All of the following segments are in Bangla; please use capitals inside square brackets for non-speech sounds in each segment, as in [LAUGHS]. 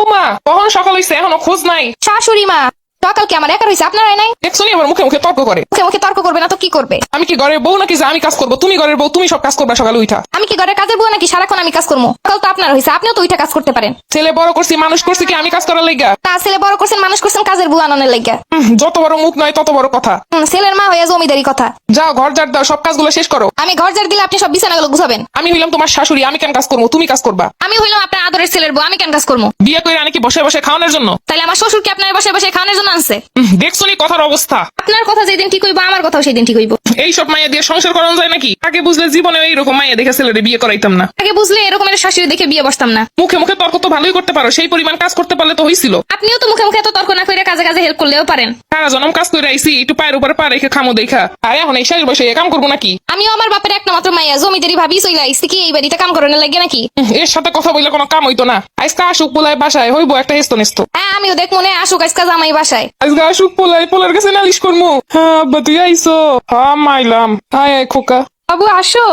বৌমা কখন সকাল হইছে? এখনও খোঁজ নাই। শাশুড়ি মা সকাল কি আমার আপনারাই নাই? দেখছ নি আমার মুখে মুখে তর্ক করে। মুখে মুখে তর্ক করবে না তো কি করবে? আমি কি ঘরের বউ নাকি যে আমি কাজ করব? তুমি ঘরের বউ তুমি সব কাজ করবে সকালে উঠা আমি কি ঘরের কাজের বউ নাকি সারাক্ষণ আমি কাজ করব? সকাল তো আপনার হয়েছে আপনিও তো ওইটা কাজ করতে পারেন। ছেলে বড় করছি মানুষ করছি কি আমি কাজ করার তা ছেলে বড় করছেন মানুষ করছেন কাজের বুয়া আনানোর হুম, যত বড় মুখ নয় তত বড় কথা ছেলের মা হয়ে জমিদারি কথা। যাও ঘর ঝাড় দাও সব কাজগুলো শেষ করো। আমি ঘর ঝাড় দিলে আপনি সব বিছানাগুলো গুছাবেন। আমি হইলাম তোমার শাশুড়ি আমি কেন কাজ করব? তুমি কাজ করবা। আমি হইলাম আপনার আদরের ছেলের বউ আমি কেন কাজ করব? বিয়ে করে আনি কি বসে বসে খাওয়ানোর জন্য? তাহলে আমার শ্বশুর কি আপনার বসে বসে খাওয়ানোর জন্য আনছে? দেখছ নি কথার অবস্থা? আপনার কথা যেদিন ঠিক হইব আমার কথাও সেদিন ঠিক হইবো। এই সব মাইয়া দিয়ে সংসার করানো যায় নাকি? আগে বুঝলে জীবনে এইরকম মাইয়া দেখে ছেলেরে বিয়ে করাইতাম না। আগে বুঝলে এরকমের শাশুড়ি দেখে বিয়ে বসতাম না। মুখে মুখে তর্ক তো ভালোই করতে পারো সেই পরিমাণ কাজ করতে পারলে তো হইছিল। আপনিও তো মুখে মুখে এত তর্ক না করে কাজে কাজে হেল্প করলেও পারেন। সারা জনম কাজ করে আইসি একটু পায়ের উপরে পা রেখে খামো দেখা। আর এখন এই শেষ বসে কাম করব নাকি? আমিও আমার বাপের একটা মাত্র মাইয়া জমিদারি ভাবি চলে আইসি কি এই বাড়িতে কাম করানোর লাগে নাকি? এর সাথে কথা বললে কোনো কাম হইতো না। আজকে আসুক পোলায় বাসায় হইবো একটা হেস্ত নেস্ত হ্যাঁ আমিও দেখ মনে আসুক আজকে জামাই বাসায়। আজকে আসুক পোলায় পোলার কাছে নালিশ করব হ্যাঁ আব্বা তুই আইসো। হ্যাঁ মাইলাম। আয় আয় খোকা। বাবু আসো।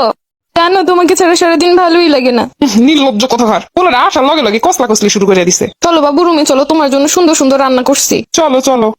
জানো তোমাকে ছাড়া সারাদিন ভালোই লাগে না। নির্লজ্জ কথাকার পোলার আসার লগে লগে কসলা কসলি শুরু করে দিছে। চলো বাবু রুমে চলো তোমার জন্য সুন্দর সুন্দর রান্না করছি। চলো চলো।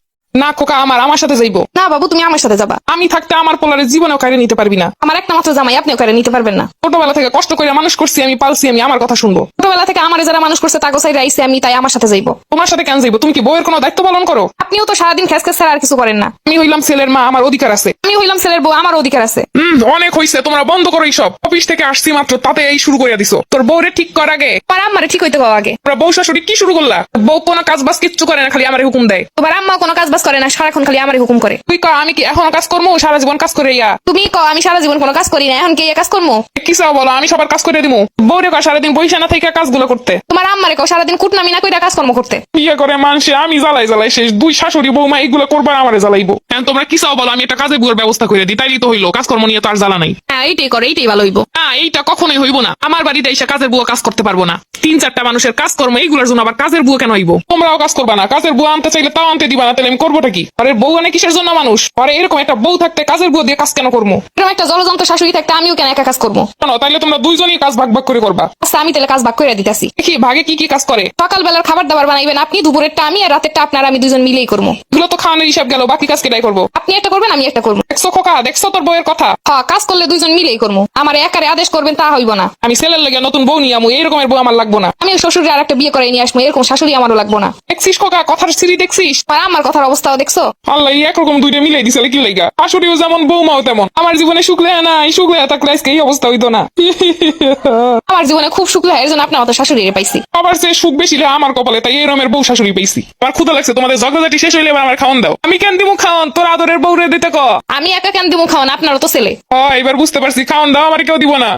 না খোকা আমার আমার সাথে যাইবো। না বাবু তুমি আমার সাথে যাবা। আমি থাকতে আমার পোলারের জীবনেও কারে নিতে পারবি না। আমার একটা মাত্র জামাই আপনিও করে নিতে পারবেন না। ছোটবেলা থেকে কষ্ট করে মানুষ করছি আমি পালছি আমি আমার কথা শুনব। ছোটবেলা থেকে আমার যারা মানুষ করছে তাকে সাইড আইসে আমি তাই আমার সাথে যাইবো। তোমার সাথে কেন যাইবো? তুমি কি বউয়ের কোনো দায়িত্ব পালন করো? আপনিও তো সারাদিন খেস খেস ছাড়া আর কিছু করেন না। আমি হইলাম ছেলের মা আমার অধিকার আছে। আমি হইলাম ছেলের বউ আমার অধিকার আছে। হুম অনেক হইছে তোমরা বন্ধ করো সব অফিস থেকে আসছি মাত্র তাতে এই শুরু করে দিছো। তোর বউরে ঠিক কর আগে। তোমার আম্মারে ঠিক হইতে পাওয়া আগে। তোমরা বউ শাশুড়ি কি শুরু করলা? বউ কোনো কাজ বাজ কিচ্ছু করে না খালি আমার হুকুম দেয়। তোমার আম্মা কোনো কাজ বাজ করে না সারাক্ষণ খালি আমারই হুকুম করে। তুই কর আমি কি এখনও কাজ করব? সারা জীবন কাজ করে ইয়া। তুমি কও আমি সারা জীবন কোনো কাজ করি না এখন কি এই কাজ করব? কি চাও বলো আমি সবার কাজ করে দিবো বউরে কর সারাদিন বইসা না থেকে কাজগুলো করতে। তোমার আম্মারে কও সারাদিন কুটনামি না কইরা কাজকর্ম করতে। বিয়ে করে মানুষে আমি জ্বালাই জ্বালাই শেষ। দুই শাশুড়ি বৌমা এইগুলো করবার আমারে জ্বালাইবো। এখন তোমরা কি চাও বলো আমি একটা কাজে বুয়ার ব্যবস্থা করে দিই তাইলে তো হইল। কাজকর্ম নিয়ে তো আর জ্বালা নাই। হ্যাঁ এইটাই করে এইটাই ভালো হইব। না এইটা কখনোই হইব না। আমার বাড়িতে এসে কাজের বুয়া কাজ করতে পারব না। তিন চারটা মানুষের কাজকর্ম এইগুলোর জন্য আবার কাজের বুয়া কেন হইব? তোমরাও কাজ করবা না। কাজের বুয়া আনতে চাইলে তাও আনতে দিবা না তাহলে আমি করবোটা কি? আরে বউ আনে কিসের জন্য মানুষ? আরে এরকম একটা বউ থাকতে কাজের বুয়া দিয়ে কাজ কেন করব এরকম একটা জলযন্ত্র শাশুড়ি থাকতে আমিও কেন একা কাজ করব কেন তাইলে তোমরা দুইজনই কাজ ভাগ ভাগ করে করবা। আচ্ছা আমি তাহলে কাজ ভাগ করে দিতেছি। দেখি ভাগে কি কি কাজ করে? সকালবেলার খাবার দাবার বানাইবেন আপনি দুপুরেরটা আমি আর রাতেরটা আপনার আমি দুজন মিলেই করব এগুলো তো খাওয়ানোর হিসাব গেল বাকি কাজ কেটাই করব? আপনি একটা করবেন আমি একটা করব দেখছ খোকা দেখছ তোর বউয়ের কথা? হ্যাঁ কাজ করলে দুজন মিলেই করব আমার একারে আদেশ করবেন তা হইব না। আমি ছেলের লেগে নতুন বউ নিয়ে আমু এইরকমের বউ আমার লাগবো না। আমি শ্বশুরের আর একটা বিয়ে করে নিয়ে আসব এরকম শাশুড়ি আমারও লাগবো না। দেখছিস খোকা কথার সিঁড়ি দেখছিস? আমার কথার অবস্থাও দেখছ? আল্লাহ একরকম দুইটা মিলাই দিছে কি লাইগা? শাশুড়িও যেমন বৌমাও তেমন। আমার জীবনে শুক্লে নাই শুক্লে থাকলে আজকে এই অবস্থা হইতো না। [LAUGHS] আমার জীবনে খুব সুখ লাগে এর জন্য আপনার মতো শাশুড়ি পাইছি। আবার সে সুখ বেশি আমার কপালে তাই এই রমের বউ শাশুড়ি পাইছি। আমার ক্ষুদা লাগছে তোমাদের ঝগড়াঝাটি শেষ হইলে এবার আমার খাওয়ান দাও। আমি কেন দিমু খাওয়ান? তোর আদরের বউ রে দিতে ক? আমি একা কেন দিব খাওয়ান? আপনারও তো ছেলে। হ এবার বুঝতে পারছি খাওয়ান দাও আমার কেউ দিব না।